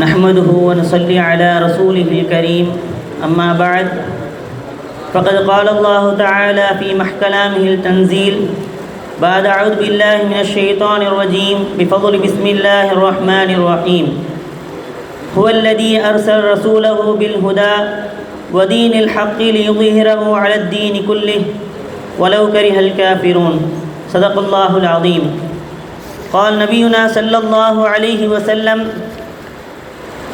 نحمده ونصلي على رسوله الكريم. أما بعد فقد قال الله تعالى في محكلامه التنزيل بعد أعوذ بالله من الشيطان الرجيم بفضل بسم الله الرحمن الرحيم. هو الذي أرسل رسوله بالهدى ودين الحق ليظهره على الدين كله ولو كره الكافرون. صدق الله العظيم. قال نبينا صلى الله عليه وسلم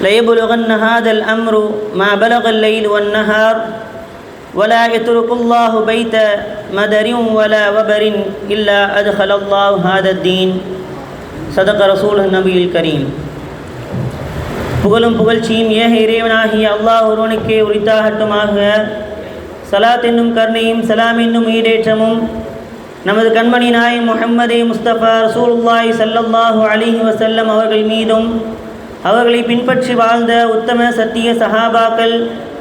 ليبلغن هذا الأمر ما بلغ الليل والنهار ولا يترك الله بيت مدر ولا وبر إلا أدخل الله هذا الدين صدق رسول النبي الكريم புகழும் புகழ்ச்சியும் ஏக இறைவனாகிய அல்லாஹ் ஒருவனுக்கே உரித்தாகட்டுமாக சலாத் என்னும் கருணையும் சலாம் என்னும் ஈடேற்றமும் நமது கண்மணி நாய் முஹம்மதே முஸ்தபா ரசூலுல்லாய் சல்லல்லாஹு அலிஹி வசல்லம் அவர்கள் மீதும் அவர்களை பின்பற்றி வாழ்ந்த உத்தம சத்திய சஹாபாக்கள்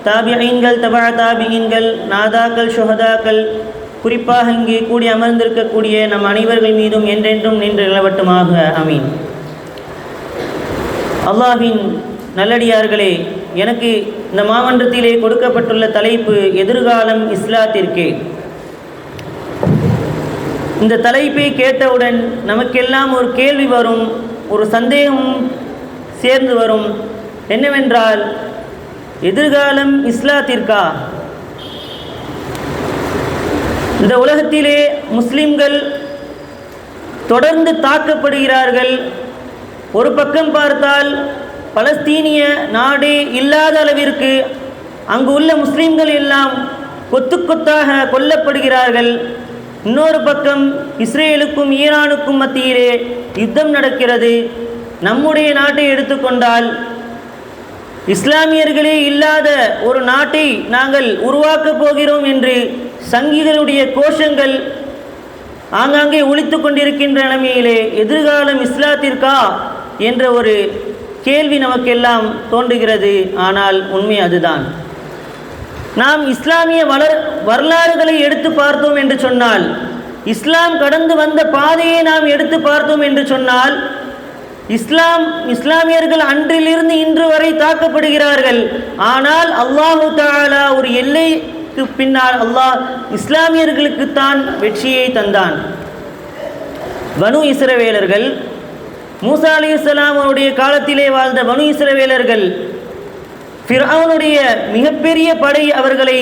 தாபியீன்கள் தபா தாபியீன்கள் நாதாக்கள் சுஹதாக்கள் குறிப்பாக இங்கே கூடி அமர்ந்திருக்கக்கூடிய நம் அனைவர்கள் மீதும் என்றென்றும் நின்று நிலவட்டுமாக அமீன் அல்லாஹின் நல்லடியார்களே எனக்கு இந்த மாமன்றத்திலே கொடுக்கப்பட்டுள்ள தலைப்பு எதிர்காலம் இஸ்லாத்திற்கே. இந்த தலைப்பை கேட்டவுடன் நமக்கெல்லாம் ஒரு கேள்வி வரும் ஒரு சந்தேகம் சேர்ந்து வரும். என்னவென்றால் எதிர்காலம் இஸ்லாத்திற்கா? இந்த உலகத்திலே முஸ்லிம்கள் தொடர்ந்து தாக்கப்படுகிறார்கள். ஒரு பக்கம் பார்த்தால் பலஸ்தீனிய நாடு இல்லாத அளவிற்கு அங்கு உள்ள முஸ்லிம்கள் எல்லாம் கொத்து கொத்தாக கொல்லப்படுகிறார்கள். இன்னொரு பக்கம் இஸ்ரேலுக்கும் ஈரானுக்கும் மத்தியிலே யுத்தம் நடக்கிறது. நம்முடைய நாட்டை எடுத்துக்கொண்டால் இஸ்லாமியர்களே இல்லாத ஒரு நாட்டை நாங்கள் உருவாக்கப் போகிறோம் என்று சங்கிகளுடைய கோஷங்கள் ஆங்காங்கே ஒழித்து கொண்டிருக்கின்ற நிலைமையிலே எதிர்காலம் இஸ்லாத்திற்கா? என்ற ஒரு கேள்வி நமக்கெல்லாம் தோன்றுகிறது. ஆனால் உண்மை அதுதான். நாம் இஸ்லாமிய வளர் வரலாறுகளை எடுத்து பார்த்தோம் என்று சொன்னால் இஸ்லாம் கடந்து வந்த பாதையை நாம் எடுத்து பார்த்தோம் என்று சொன்னால் இஸ்லாம் இஸ்லாமியர்கள் அன்றிலிருந்து இன்று வரை தாக்கப்படுகிறார்கள். ஆனால் அல்லாஹு தாலா ஒரு எல்லைக்கு பின்னால் அல்லாஹ் இஸ்லாமியர்களுக்குத்தான் வெற்றியை தந்தான். பனு இஸ்ரவேலர்கள் மூசா அலி இஸ்லாமனுடைய காலத்திலே வாழ்ந்த பனு இஸ்ரவேலர்கள் ஃபிரௌனுடைய மிகப்பெரிய படை அவர்களை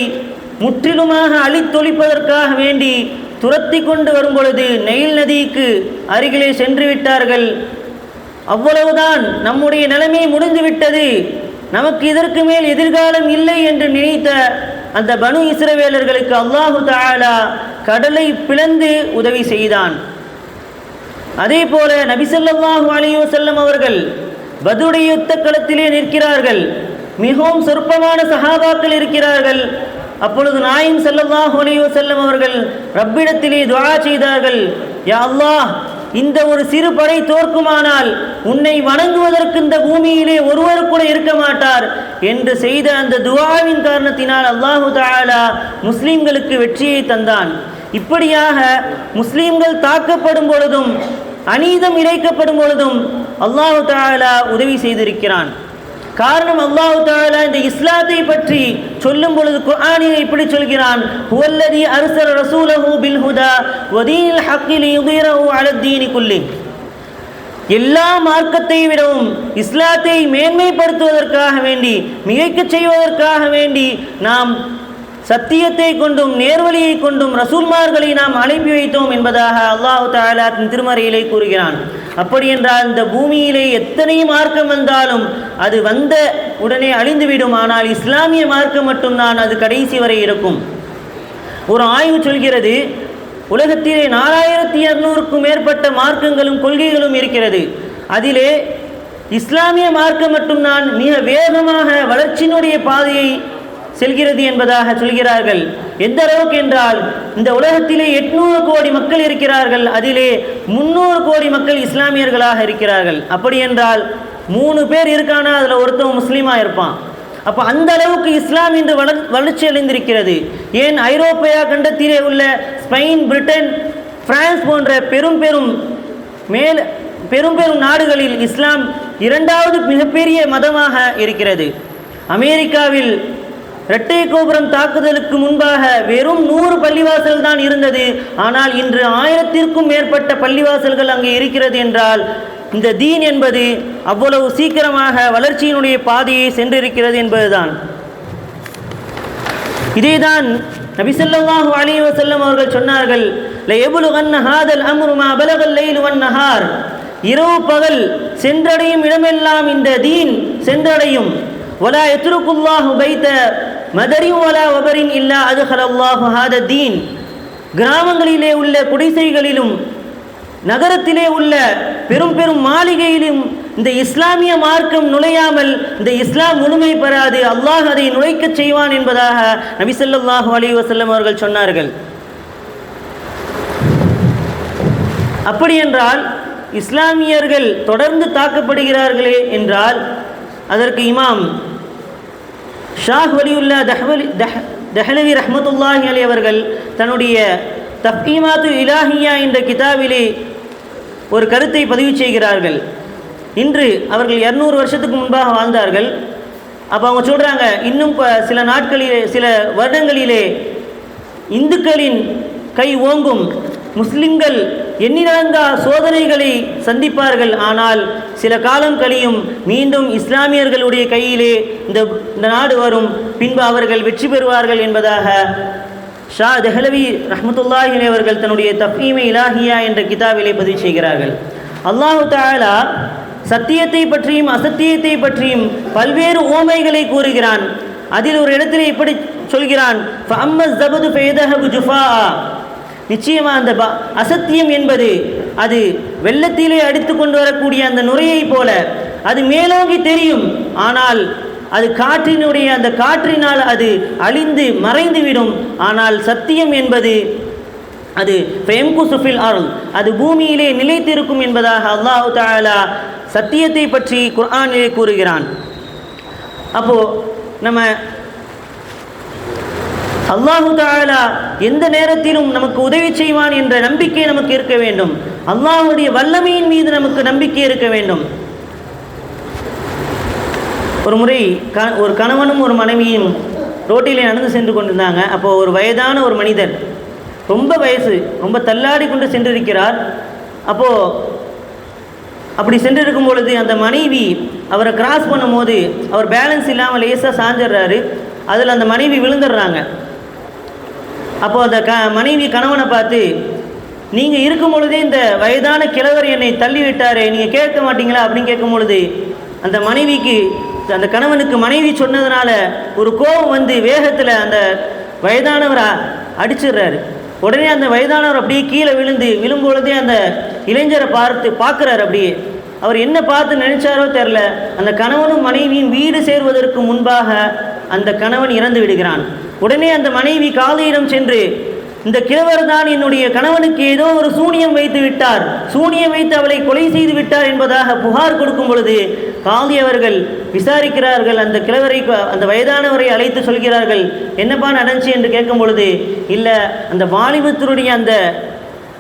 முற்றிலுமாக அழித்தொழிப்பதற்காக வேண்டி துரத்தி கொண்டு வரும் பொழுது நெயில் நதிக்கு அருகிலே சென்று விட்டார்கள். அவ்வளவுதான் நம்முடைய நிலைமை முடிந்துவிட்டது. நமக்கு இதற்கு மேல் எதிர்காலம் இல்லை என்று நினைத்த அந்த பனு இஸ்ரவேலர்களுக்கு அல்லாஹு தாலா கடலை பிளந்து உதவி செய்தான். அதே போல நபிசல்லாஹு அலையோ செல்லம் அவர்கள் பதுடைய யுத்த களத்திலே நிற்கிறார்கள். மிகவும் சொற்பமான சகாபாக்கள் இருக்கிறார்கள். அப்பொழுது நாயும் செல்லல்லாஹு அலையோ செல்லம் அவர்கள் ரப்பிடத்திலே துவா செய்தார்கள். யா அல்லாஹ் இந்த ஒரு சிறு படை தோற்குமானால் உன்னை வணங்குவதற்கு இந்த பூமியிலே ஒருவர் கூட இருக்க மாட்டார் என்று செய்த அந்த துவாவின் காரணத்தினால் அல்லாஹு தாலா முஸ்லீம்களுக்கு வெற்றியை தந்தான். இப்படியாக முஸ்லீம்கள் தாக்கப்படும் பொழுதும் அநீதம் இழைக்கப்படும் பொழுதும் அல்லாஹு தாலா உதவி செய்திருக்கிறான். காரணம் அல்லாஹு தாலா இந்த இஸ்லாத்தை பற்றி சொல்லும் பொழுது குர்ஆனில் இப்படி சொல்கிறான் ஹுவல்லதி அர்சல ரசூலஹு பில் ஹுதா வதீனில் ஹக்கில் யுகிரஹு அலத்தீனி குல்லி. எல்லா மார்க்கத்தை விடவும் இஸ்லாத்தை மேன்மைப்படுத்துவதற்காக வேண்டி மிகைக்கச் செய்வதற்காக வேண்டி நாம் சத்தியத்தை கொண்டும் நேர்வழியை கொண்டும் ரசூல்மார்களை நாம் அனுப்பி வைத்தோம் என்பதாக அல்லாஹு தாலா தன் திருமறையிலே கூறுகிறான். அப்படி என்றால் இந்த பூமியிலே எத்தனை மார்க்கம் வந்தாலும் அது வந்த உடனே அழிந்துவிடும். ஆனால் இஸ்லாமிய மார்க்கம் மட்டும்தான் அது கடைசி வரை இருக்கும். ஒரு ஆய்வு சொல்கிறது உலகத்திலே நாலாயிரத்தி இரநூறுக்கும் மேற்பட்ட மார்க்கங்களும் கொள்கைகளும் இருக்கிறது. அதிலே இஸ்லாமிய மார்க்கம் மட்டும்தான் மிக வேகமாக வளர்ச்சியினுடைய பாதையை செல்கிறது என்பதாக சொல்கிறார்கள். எந்த அளவுக்கு என்றால் இந்த உலகத்திலே எட்நூறு கோடி மக்கள் இருக்கிறார்கள். அதிலே முன்னூறு கோடி மக்கள் இஸ்லாமியர்களாக இருக்கிறார்கள். அப்படி என்றால் மூணு பேர் இருக்கானா? அதில் ஒருத்தவன் முஸ்லீமாக இருப்பான். அப்போ அந்த அளவுக்கு இஸ்லாம் இன்று வளர் வளர்ச்சி அடைந்திருக்கிறது. ஏன் ஐரோப்பியா கண்டத்திலே உள்ள ஸ்பெயின் பிரிட்டன் பிரான்ஸ் போன்ற பெரும் பெரும் மேல் பெரும் பெரும் நாடுகளில் இஸ்லாம் இரண்டாவது மிகப்பெரிய மதமாக இருக்கிறது. அமெரிக்காவில் இரட்டை கோபுரம் தாக்குதலுக்கு முன்பாக வெறும் நூறு பள்ளிவாசல் தான் இருந்தது. ஆனால் இன்று ஆயிரத்திற்கும் மேற்பட்ட பள்ளிவாசல்கள் அங்கே இருக்கிறது என்றால் இந்த தீன் என்பது அவ்வளவு சீக்கிரமாக வளர்ச்சியினுடைய பாதையை சென்றிருக்கிறது என்பதுதான். இதேதான் நபிசல்லாஹு அலி வசல்லம் அவர்கள் சொன்னார்கள் இரவு பகல் சென்றடையும் இடமெல்லாம் இந்த தீன் சென்றடையும். வலா யத்ருகுல்லாஹு பைத மதரின் வலா வபரின் இல்லா அது ஹலல்லாஹாத தீன். கிராமங்களிலே உள்ள குடிசைகளிலும் நகரத்திலே உள்ள பெரும் பெரும் மாளிகையிலும் இந்த இஸ்லாமிய மார்க்கம் நுழையாமல் இந்த இஸ்லாம் முழுமை பெறாது அல்லாஹ் அதை நுழைக்கச் செய்வான் என்பதாக நபிசல்லாஹு அலி வசல்லம் அவர்கள் சொன்னார்கள். அப்படி என்றால் இஸ்லாமியர்கள் தொடர்ந்து தாக்கப்படுகிறார்களே என்றால் அதற்கு இமாம் ஷாஹ் வலியுல்லா தஹ்வலி தஹ் தஹ்லவி ரஹமத்துல்லாஹி அலி அவர்கள் தன்னுடைய தப்கீமாத்து இலாஹியா என்ற கிதாபிலே ஒரு கருத்தை பதிவு செய்கிறார்கள். இன்று அவர்கள் இரநூறு வருஷத்துக்கு முன்பாக வாழ்ந்தார்கள். அப்போ அவங்க சொல்கிறாங்க இன்னும் சில நாட்களிலே சில வருடங்களிலே இந்துக்களின் கை ஓங்கும் முஸ்லிம்கள் எண்ணிறங்கா சோதனைகளை சந்திப்பார்கள். ஆனால் சில காலம் கழியும் மீண்டும் இஸ்லாமியர்களுடைய கையிலே இந்த இந்த நாடு வரும். பின்பு அவர்கள் வெற்றி பெறுவார்கள் என்பதாக ஷா தெஹலவி ரஹமத்துல்லாஹினே அவர்கள் தன்னுடைய தஃபீமை இலாஹியா என்ற கிதாபிலே பதிவு செய்கிறார்கள். அல்லாஹு தாலா சத்தியத்தை பற்றியும் அசத்தியத்தை பற்றியும் பல்வேறு ஓமைகளை கூறுகிறான். அதில் ஒரு இடத்திலே இப்படி சொல்கிறான். நிச்சயமாக அந்த ப அசத்தியம் என்பது அது வெள்ளத்திலே அடித்து கொண்டு வரக்கூடிய அந்த நுரையைப் போல. அது மேலோங்கி தெரியும். ஆனால் அது காற்றினுடைய அந்த காற்றினால் அது அழிந்து மறைந்துவிடும். ஆனால் சத்தியம் என்பது அது ஃபெம்கு சுஃபில் அருள் அது பூமியிலே நிலைத்திருக்கும் என்பதாக அல்லாஹு தாலா சத்தியத்தை பற்றி குர்ஆனிலே கூறுகிறான். அப்போது நம்ம அல்லாஹு தாலா எந்த நேரத்திலும் நமக்கு உதவி செய்வான் என்ற நம்பிக்கை நமக்கு இருக்க வேண்டும். அல்லாஹுடைய வல்லமையின் மீது நமக்கு நம்பிக்கை இருக்க வேண்டும். ஒரு முறை க ஒரு கணவனும் ஒரு மனைவியும் ரோட்டிலே நடந்து சென்று கொண்டிருந்தாங்க. அப்போது ஒரு வயதான ஒரு மனிதர் ரொம்ப வயசு ரொம்ப தள்ளாடி கொண்டு சென்றிருக்கிறார். அப்போது அப்படி சென்றிருக்கும் பொழுது அந்த மனைவி அவரை கிராஸ் பண்ணும்போது அவர் பேலன்ஸ் இல்லாமல் லேசாக சாஞ்சிடுறாரு. அதில் அந்த மனைவி விழுந்துடுறாங்க. அப்போது அந்த க மனைவி கணவனை பார்த்து நீங்கள் இருக்கும் பொழுதே இந்த வயதான கிழவர் என்னை தள்ளி விட்டாரே நீங்கள் கேட்க மாட்டீங்களா? அப்படின்னு கேட்கும் பொழுது அந்த மனைவிக்கு அந்த கணவனுக்கு மனைவி சொன்னதுனால ஒரு கோபம் வந்து வேகத்தில் அந்த வயதானவரை அடிச்சிடுறாரு. உடனே அந்த வயதானவர் அப்படியே கீழே விழுந்து விழும்பொழுதே அந்த இளைஞரை பார்த்து பார்க்குறாரு அப்படியே. அவர் என்ன பார்த்து நினைச்சாரோ தெரில அந்த கணவனும் மனைவியும் வீடு சேர்வதற்கு முன்பாக அந்த கணவன் இறந்து விடுகிறான். உடனே அந்த மனைவி காலையிடம் சென்று இந்த கிழவர் தான் என்னுடைய கணவனுக்கு ஏதோ ஒரு சூனியம் வைத்து விட்டார். சூனியம் வைத்து அவளை கொலை செய்து விட்டார் என்பதாக புகார் கொடுக்கும் பொழுது காந்தி அவர்கள் விசாரிக்கிறார்கள். அந்த கிழவரை அந்த வயதானவரை அழைத்து சொல்கிறார்கள் என்னப்பா நடந்துச்சு? என்று கேட்கும் பொழுது இல்லை அந்த வாலிபத்தினுடைய அந்த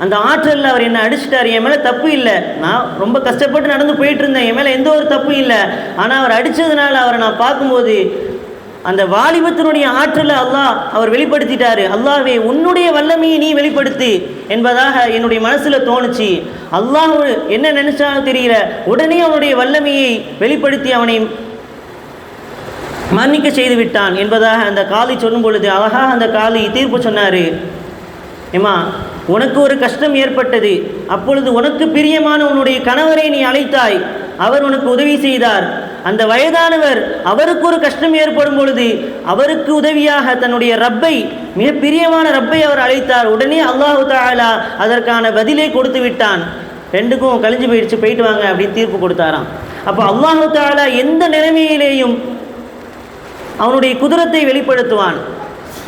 அந்த ஆற்றலில் அவர் என்னை அடிச்சிட்டார். என் மேலே தப்பு இல்லை. நான் ரொம்ப கஷ்டப்பட்டு நடந்து போயிட்டு இருந்தேன். என் மேலே எந்த ஒரு தப்பும் இல்லை. ஆனால் அவர் அடித்ததுனால அவரை நான் பார்க்கும்போது அந்த வாலிபத்தினுடைய ஆற்றலை அல்லாஹ் அவர் வெளிப்படுத்திட்டாரு. அல்லாவே உன்னுடைய வல்லமையை நீ வெளிப்படுத்து என்பதாக என்னுடைய மனசில் தோணுச்சு. அல்லாஹ் என்ன நினைச்சாலும் தெரியல. உடனே அவனுடைய வல்லமையை வெளிப்படுத்தி அவனை மன்னிக்க செய்து விட்டான் என்பதாக அந்த காளி சொல்லும் பொழுது அழகாக அந்த காளி தீர்ப்பு சொன்னார். ஏமா உனக்கு ஒரு கஷ்டம் ஏற்பட்டது. அப்பொழுது உனக்கு பிரியமான உன்னுடைய கணவரை நீ அழைத்தாய். அவர் உனக்கு உதவி செய்தார். அந்த வயதானவர் அவருக்கு ஒரு கஷ்டம் ஏற்படும் பொழுது அவருக்கு உதவியாக தன்னுடைய ரப்பை மிக பிரியமான ரப்பை அவர் அழைத்தார். உடனே அல்லாஹு தாலா அதற்கான பதிலை கொடுத்து விட்டான். ரெண்டுக்கும் கழிஞ்சு போயிடுச்சு போயிட்டு வாங்க அப்படின்னு தீர்ப்பு கொடுத்தாராம். அப்போ அல்லாஹு தாலா எந்த நிலைமையிலேயும் அவனுடைய குதிரத்தை வெளிப்படுத்துவான்.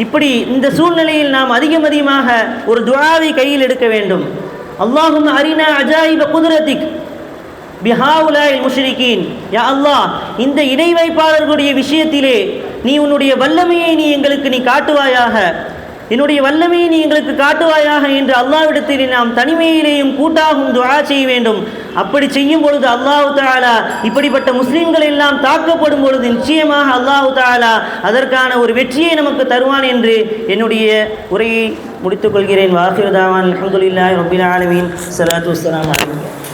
இப்படி இந்த சூழ்நிலையில் நாம் அதிகம் அதிகமாக ஒரு துவாவை கையில் எடுக்க வேண்டும். அல்லாஹும் அரினா அஜாயிப குதிரத்திக். பிஹாவுலாய் முஷ்ரிகீன். யா அல்லாஹ் இந்த இணை வைப்பாளர்களுடைய விஷயத்திலே நீ உன்னுடைய வல்லமையை நீ எங்களுக்கு நீ காட்டுவாயாக. என்னுடைய வல்லமையை நீ எங்களுக்கு காட்டுவாயாக என்று அல்லாவிடத்தில் நாம் தனிமையிலேயும் கூட்டாகும் துஆ செய்ய வேண்டும். அப்படி செய்யும் பொழுது அல்லாஹு தாலா இப்படிப்பட்ட முஸ்லீம்கள் எல்லாம் தாக்கப்படும் பொழுது நிச்சயமாக அல்லாஹு தாலா அதற்கான ஒரு வெற்றியை நமக்கு தருவான் என்று என்னுடைய உரையை முடித்துக் கொள்கிறேன். வாஹிருதாவான் அலமதுல்லாஹி ரபில் ஆலமீன். சலாத்து